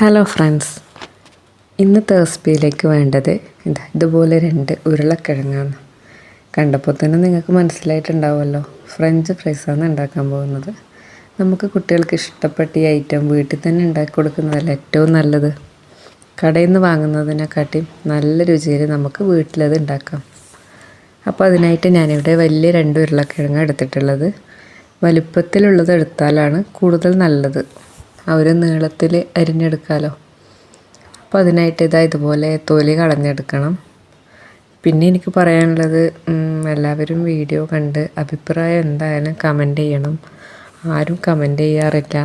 Hello friends ഇന്ന് തേഴ്സ്ബിയിലേക്ക് വേണ്ടത് ഇതാ ഇതുപോലെ രണ്ട് ഉരുളക്കിഴങ്ങാണ്. കണ്ടപ്പോൾ തന്നെ നിങ്ങൾക്ക് മനസ്സിലായിട്ടുണ്ടാവുമല്ലോ. ഫ്രഞ്ച് ഫ്രൈസാണ് ഉണ്ടാക്കാൻ പോകുന്നത്. നമുക്ക് കുട്ടികൾക്ക് ഇഷ്ടപ്പെട്ട ഈ ഐറ്റം വീട്ടിൽ തന്നെ ഉണ്ടാക്കി കൊടുക്കുന്നതല്ല ഏറ്റവും നല്ലത്? കടയിൽ നിന്ന് വാങ്ങുന്നതിനെക്കാട്ടിയും നല്ല രുചിയിൽ നമുക്ക് വീട്ടിലത് ഉണ്ടാക്കാം. അപ്പോൾ അതിനായിട്ട് ഞാനിവിടെ വലിയ രണ്ട് ഉരുളക്കിഴങ്ങ് എടുത്തിട്ടുള്ളത്. വലുപ്പത്തിലുള്ളത് എടുത്താലാണ് കൂടുതൽ നല്ലത്. ആ ഒരു നീളത്തിൽ അരിഞ്ഞെടുക്കാമല്ലോ അപ്പോൾ അതിനായിട്ട് ഇതാ ഇതുപോലെ തൊലി കളഞ്ഞെടുക്കണം. പിന്നെ എനിക്ക് പറയാനുള്ളത് എല്ലാവരും വീഡിയോ കണ്ട് അഭിപ്രായം എന്തായാലും കമന്റ് ചെയ്യണം. ആരും കമന്റ് ചെയ്യാറില്ല.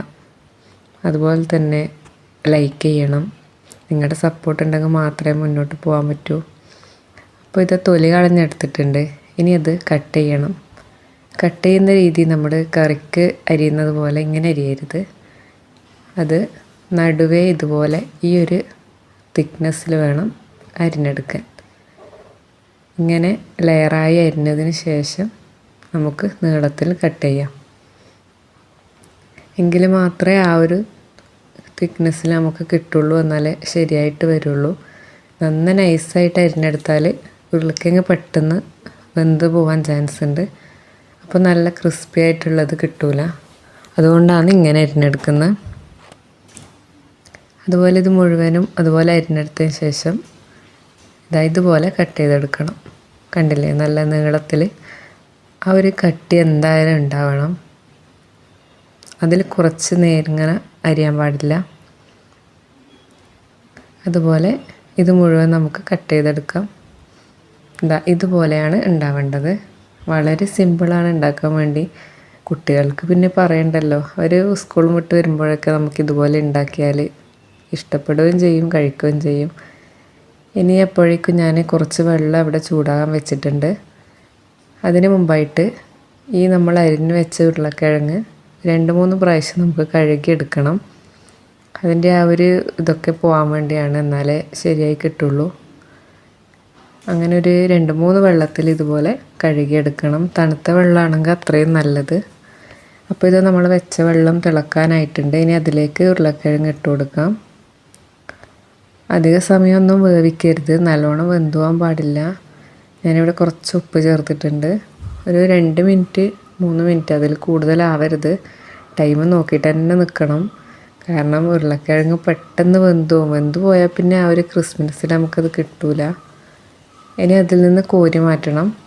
അതുപോലെ തന്നെ ലൈക്ക് ചെയ്യണം. നിങ്ങളുടെ സപ്പോർട്ട് ഉണ്ടെങ്കിൽ മാത്രമേ മുന്നോട്ട് പോകാൻ പറ്റൂ. അപ്പോൾ ഇത് തൊലി കളഞ്ഞെടുത്തിട്ടുണ്ട്. ഇനി അത് കട്ട് ചെയ്യണം. കട്ട് ചെയ്യുന്ന രീതി നമ്മൾ കറിക്ക് അരിയുന്നത് പോലെ ഇങ്ങനെ അരിയരുത്. അത് നടുവേ ഇതുപോലെ ഈ ഒരു തിക്നെസ്സിൽ വേണം അരിഞ്ഞെടുക്കാൻ. ഇങ്ങനെ ലെയറായി അരിഞ്ഞതിന് ശേഷം നമുക്ക് നീളത്തിൽ കട്ട് ചെയ്യാം. എങ്കിൽ മാത്രമേ ആ ഒരു തിക്നെസ്സിൽ നമുക്ക് കിട്ടുള്ളൂ എന്നാലേ ശരിയായിട്ട് വരുള്ളൂ. നന്ന നൈസായിട്ട് അരിഞ്ഞെടുത്താൽ ഉരുളക്കിഴങ്ങ് പെട്ടെന്ന് വെന്ത് പോകാൻ ചാൻസ് ഉണ്ട്. അപ്പോൾ നല്ല ക്രിസ്പി ആയിട്ടുള്ളത് കിട്ടൂല. അതുകൊണ്ടാണ് ഇങ്ങനെ അരിഞ്ഞെടുക്കുന്നത്. അതുപോലെ ഇത് മുഴുവനും അതുപോലെ അരിഞ്ഞെടുത്തതിന് ശേഷം ഇതാ ഇതുപോലെ കട്ട് ചെയ്തെടുക്കണം. കണ്ടില്ലേ? നല്ല നീളത്തിൽ ആ ഒരു കട്ടി എന്തായാലും ഉണ്ടാവണം. അതിൽ കുറച്ച് നേരിങ്ങനെ അരിയാൻ പാടില്ല. അതുപോലെ ഇത് മുഴുവൻ നമുക്ക് കട്ട് ചെയ്തെടുക്കാം. ഇതാ ഇതുപോലെയാണ് ഉണ്ടാവേണ്ടത്. വളരെ സിമ്പിളാണ് ഉണ്ടാക്കാൻ വേണ്ടി. കുട്ടികൾക്ക് പിന്നെ പറയണ്ടല്ലോ. അവർ സ്കൂൾ വിട്ട് വരുമ്പോഴൊക്കെ നമുക്ക് ഇതുപോലെ ഉണ്ടാക്കിയാൽ ഇഷ്ടപ്പെടുകയും ചെയ്യും കഴിക്കുകയും ചെയ്യും. ഇനി എപ്പോഴേക്കും ഞാൻ കുറച്ച് വെള്ളം അവിടെ ചൂടാകാൻ വെച്ചിട്ടുണ്ട്. അതിന് മുമ്പായിട്ട് ഈ നമ്മൾ അരിഞ്ഞു വെച്ച ഉരുളക്കിഴങ്ങ് രണ്ട് മൂന്ന് പ്രാവശ്യം നമുക്ക് കഴുകിയെടുക്കണം. അതിന്റെ ആ ഒരു ഇതൊക്കെ പോകാൻ വേണ്ടിയാണ് എന്നാലേ ശരിയായി കിട്ടുള്ളൂ. അങ്ങനെ ഒരു രണ്ട് മൂന്ന് വെള്ളത്തിൽ ഇതുപോലെ കഴുകിയെടുക്കണം. തണുത്ത വെള്ളമാണെങ്കിൽ അത്രയും നല്ലത്. അപ്പോൾ ഇത് നമ്മൾ വെച്ച വെള്ളം തിളക്കാനായിട്ടുണ്ട്. ഇനി അതിലേക്ക് ഉരുളക്കിഴങ്ങ് ഇട്ട് കൊടുക്കാം. അധിക സമയമൊന്നും വേവിക്കരുത്. നല്ലോണം വെന്തുവാൻ പാടില്ല. ഞാനിവിടെ കുറച്ച് ഉപ്പ് ചേർത്തിട്ടുണ്ട്. ഒരു രണ്ട് മിനിറ്റ് മൂന്ന് മിനിറ്റ് അതിൽ കൂടുതലാവരുത്. ടൈം നോക്കിയിട്ട് തന്നെ നിൽക്കണം. കാരണം ഉരുളക്കിഴങ്ങ് പെട്ടെന്ന് വെന്തു വെന്തു പോയാൽ പിന്നെ ആ ഒരു ക്രിസ്മസിൽ നമുക്കത് കിട്ടൂല. ഇനി അതിൽ നിന്ന് കോരി മാറ്റണം.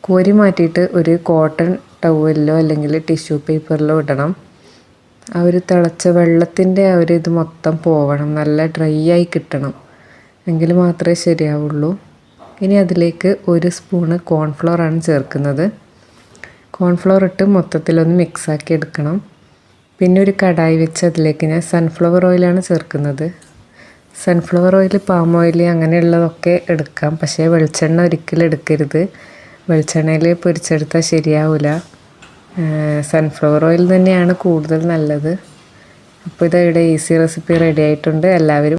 കോരി മാറ്റിയിട്ട് ഒരു കോട്ടൺ ടവലിലോ അല്ലെങ്കിൽ ടിഷ്യൂ പേപ്പറിലോ ഇടണം. ആ ഒരു തിളച്ച വെള്ളത്തിന്റെ ആ ഒരു ഇത് മൊത്തം പോവണം. നല്ല ഡ്രൈ ആയി കിട്ടണം. എങ്കിൽ മാത്രമേ ശരിയാവുള്ളൂ. ഇനി അതിലേക്ക് ഒരു സ്പൂണ് കോൺഫ്ലോറാണ് ചേർക്കുന്നത്. കോൺഫ്ലോർ ഇട്ട് മൊത്തത്തിലൊന്ന് മിക്സാക്കി എടുക്കണം. പിന്നെ ഒരു കടായി വെച്ച് അതിലേക്ക് ഞാൻ സൺഫ്ലവർ ഓയിലാണ് ചേർക്കുന്നത്. സൺഫ്ലവർ ഓയിൽ പാം ഓയിൽ അങ്ങനെയുള്ളതൊക്കെ എടുക്കാം. പക്ഷേ വെളിച്ചെണ്ണ ഒരിക്കലും എടുക്കരുത്. വെളിച്ചെണ്ണയിൽ പൊരിച്ചെടുത്താൽ ശരിയാവില്ല സൺഫ്ലവർ ഓയിൽ തന്നെയാണ് കൂടുതൽ നല്ലത്. അപ്പോൾ ഇത് ഇവിടെ ഈസി റെസിപ്പി റെഡി ആയിട്ടുണ്ട്. എല്ലാവരും